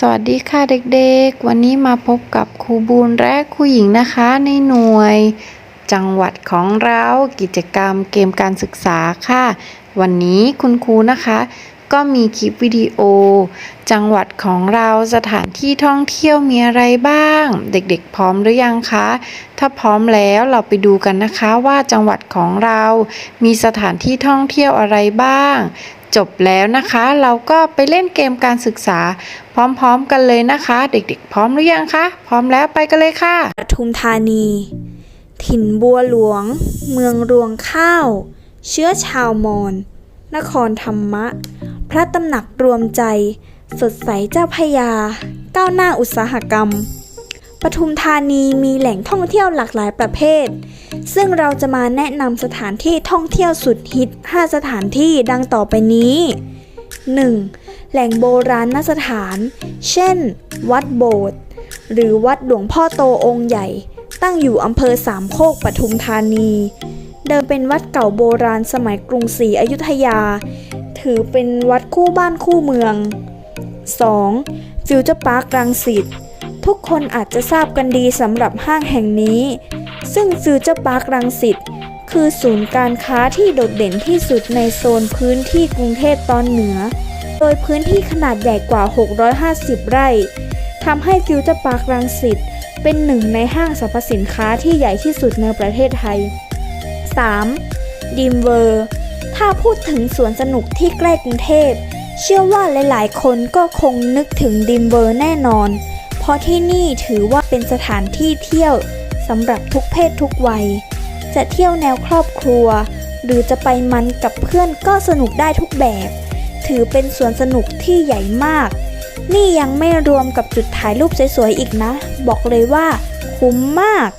สวัสดีค่ะเด็กๆ วันนี้มาพบกับครูบูนและครูหญิงนะคะในหน่วย จังหวัดของเรากิจกรรมเกมการศึกษาค่ะ วันนี้คุณครูนะคะ ก็มีคลิปวิดีโอ จังหวัดของเราสถานที่ท่องเที่ยวมีอะไรบ้าง เด็กๆ พร้อมหรือยังคะ ถ้าพร้อมแล้วเราไปดูกันนะคะว่าจังหวัดของเรา มีสถานที่ท่องเที่ยวอะไรบ้าง จบแล้วนะคะ เราก็ไปเล่นเกมการศึกษา พร้อมๆกันเลยนะคะ เด็กๆ พร้อมหรือยังคะ พร้อมแล้วไปกันเลยค่ะปทุมธานี ถิ่นบัวหลวง เมืองรวงข้าว เชื้อชาวมอญนครธรรมะ พระตำหนักรวมใจ สดใสเจ้าพยา ก้าวหน้าอุตสาหกรรม ทุมธานีมีแหล่งท่องเที่ยวหลากหลายประเภท ซึ่งเราจะมาแนะนำสถานที่ท่องเที่ยวสุดฮิต 5 สถานที่ดังต่อไปนี้ 1. แหล่งโบราณสถาน เช่น วัดโบสถ์หรือวัดหลวงพ่อโตองค์ใหญ่ ตั้งอยู่อำเภอสามโคกปทุมธานี เดิมเป็นวัดเก่าโบราณสมัยกรุงศรีอยุธยา ถือเป็นวัดคู่บ้านคู่เมือง 2. ฟิวเจอร์พาร์ครังสิต ทุกคนอาจจะทราบกันดีสำหรับห้างแห่งนี้ ซึ่งฟิวเจอร์พาร์ครังสิตคือศูนย์การค้าที่โดดเด่นที่สุดในโซนพื้นที่กรุงเทพตอนเหนือ โดยพื้นที่ขนาดใหญ่กว่า 650 ไร่ทำให้ฟิวเจอร์พาร์ครังสิตเป็นหนึ่งในห้างสรรพสินค้าที่ใหญ่ที่สุดในประเทศไทย 3. ดีมเวอร์ ถ้าพูดถึงสวนสนุกที่ใกล้กรุงเทพ เชื่อว่าหลาย ๆ คนก็คงนึกถึงดีมเวอร์แน่นอน ราะที่นี่ถือว่าเป็นสถานที่เที่ยวสำหรับทุกเพศทุกวัย จะเที่ยวแนวครอบครัว หรือจะไปมันกับเพื่อนก็สนุกได้ทุกแบบ ถือเป็นสวนสนุกที่ใหญ่มาก นี่ยังไม่รวมกับจุดถ่ายรูปสวยๆอีกนะ บอกเลยว่าคุ้มมาก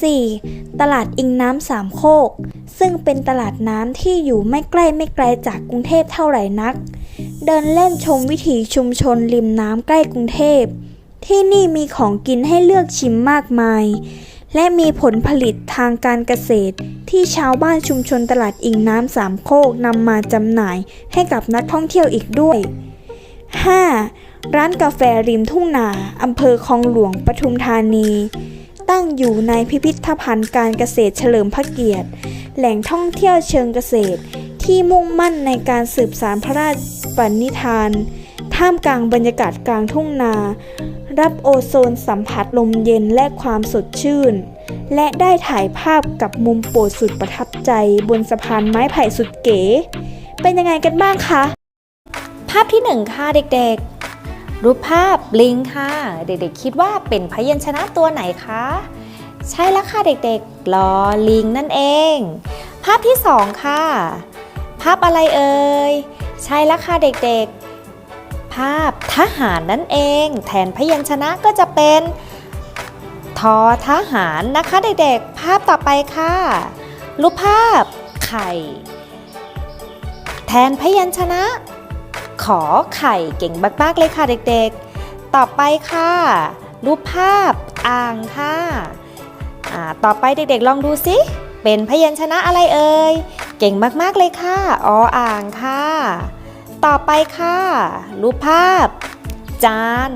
4. ตลาดอิงน้ำสามโคก ซึ่งเป็นตลาดน้ำที่อยู่ไม่ใกล้ไม่ไกลจากกรุงเทพเท่าไหร่นัก เดินเล่นชมวิถีชุมชนริมน้ำใกล้กรุงเทพ ที่นี่มีของกินให้เลือกชิมมากมาย และมีผลผลิตทางการเกษตร ที่ชาวบ้านชุมชนตลาดอิงน้ำสามโคกนำมาจำหน่ายให้กับนักท่องเที่ยวอีกด้วย 5. ร้านกาแฟริมทุ่งนาอำเภอคลองหลวงปทุมธานี ตั้งอยู่ในพิพิธภัณฑ์การเกษตรเฉลิมพระเกียรติ แหล่งท่องเที่ยวเชิงเกษตร ที่มุ่งมั่นในการสืบสารพระราชปณิธาน ท่ามกลางบรรยากาศกลางทุ่งนา รับโอโซนสัมผัสลมเย็นและความสดชื่น และได้ถ่ายภาพกับมุมโปรดสุดประทับใจบนสะพานไม้ไผ่สุดเก๋ เป็นยังไงกันบ้างคะ ภาพที่หนึ่งค่ะเด็กๆ รูปภาพลิงค่ะ เด็กๆ คิดว่าเป็นพยัญชนะตัวไหนคะ ใช่แล้วค่ะเด็กๆลอลิงนั่นเอง ภาพที่สองค่ะ ภาพอะไรเอ่ย ใช่แล้วค่ะเด็กๆาพทหารนั่นเอง แทนพยัญชนะก็จะเป็นทอทหารนะคะเด็กๆ ภาพต่อไปค่ะ รูปภาพไข่ แทนพยัญชนะ ขอไข่เก่งมากๆเลยค่ะเด็กๆ ต่อไปค่ะ รูปภาพอ่างค่ะต่อไปเด็กๆ ลองดูสิ เป็นพยัญชนะอะไรเอ่ย เก่งมากๆเลยค่ะ ออ่างค่ะ ต่อไปค่ะ รูปภาพ จาน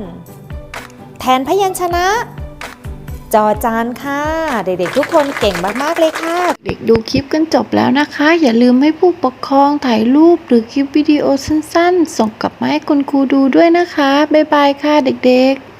แทนพยัญชนะ จอจานค่ะ เด็กๆทุกคนเก่งมากๆเลยค่ะ เด็กดูคลิปกันจบแล้วนะคะ อย่าลืมให้ผู้ปกครองถ่ายรูปหรือคลิปวิดีโอสั้นๆ ส่งกลับมาให้คุณครูดูด้วยนะคะ บ๊ายบายค่ะเด็กๆ